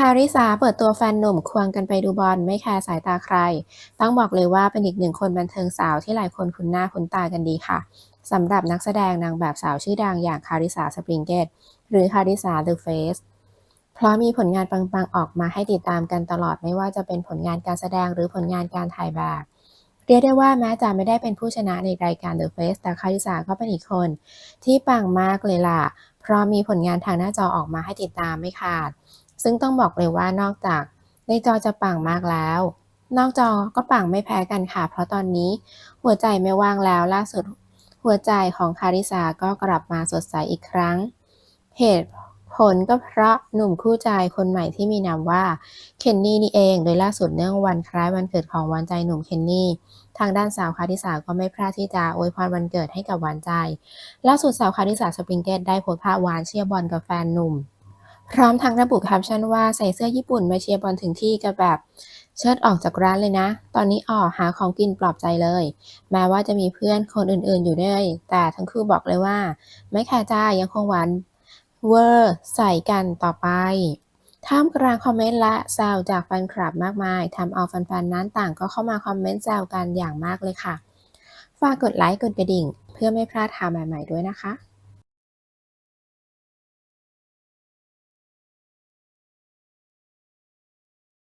คาริสาเปิดตัวแฟนหนุ่มควงกันไปดูบอลไม่แคร์สายตาใคร ต้องบอกเลยว่าเป็นอีกหนึ่งคนบันเทิงสาวที่หลายคนคุ้นหน้าคุ้นตากันดีค่ะสำหรับนักแสดงนางแบบสาวชื่อดังอย่างคาริสาสปริงเกตหรือคาริสาเดอะเฟสเพราะมีผลงานปังๆ ออกมาให้ติดตามกันตลอดไม่ว่าจะเป็นผลงานการแสดงหรือผลงานการถ่ายแบบ เรียกได้ว่าแม้จะไม่ได้เป็นผู้ชนะในรายการ The Face แต่คาริสาก็เป็นอีกคน ที่ปังมากเลยล่ะ เพราะมีผลงานทางหน้าจอออกมาให้ติดตามไม่ขาด ซึ่งต้องบอกเลยว่านอกจากในจอจะปังมากแล้ว นอกจอก็ปังไม่แพ้กันค่ะ เพราะตอนนี้หัวใจไม่ว่างแล้วล่าสุด หัวใจของคาริสาก็กลับมาสดใสอีกครั้งเหตุผลก็เพราะหนุ่มคู่ใจคนใหม่ที่มีนามว่าเคนนี่นี่เอง โดยล่าสุดเนื่องวันคล้ายวันเกิดของหวานใจหนุ่มเคนนี่ทางด้านสาวคาริสาก็ไม่พลาดที่จะอวยพรวันเกิดให้กับหวานใจ ล่าสุดสาวคาริสาสปริงเกตได้โพสต์ภาพหวานเชียร์บอลกับแฟนหนุ่ม พร้อมทั้งระบุแคปชั่นว่าใส่เสื้อญี่ปุ่นมาเชียร์บอลถึงที่กับแบบเชิดออกจากร้านเลยนะ ตอนนี้ออกหาของกินปลอบใจเลย แม้ว่าจะมีเพื่อนคนอื่นๆอยู่ด้วย แต่ทั้งคู่บอกเลยว่า ไม่แคร์จ้ายังคงหวานเวอร์ใส่กันต่อไป ท่ามกลางคอมเมนต์และแซวจากแฟนคลับมากมายทำเอาแฟนๆนั้นต่างก็เข้ามาคอมเมนต์แซวกันอย่างมากเลยค่ะ ฝากกดไลค์กดกระดิ่ง เพื่อไม่พลาดข่าวใหม่ๆด้วยนะคะ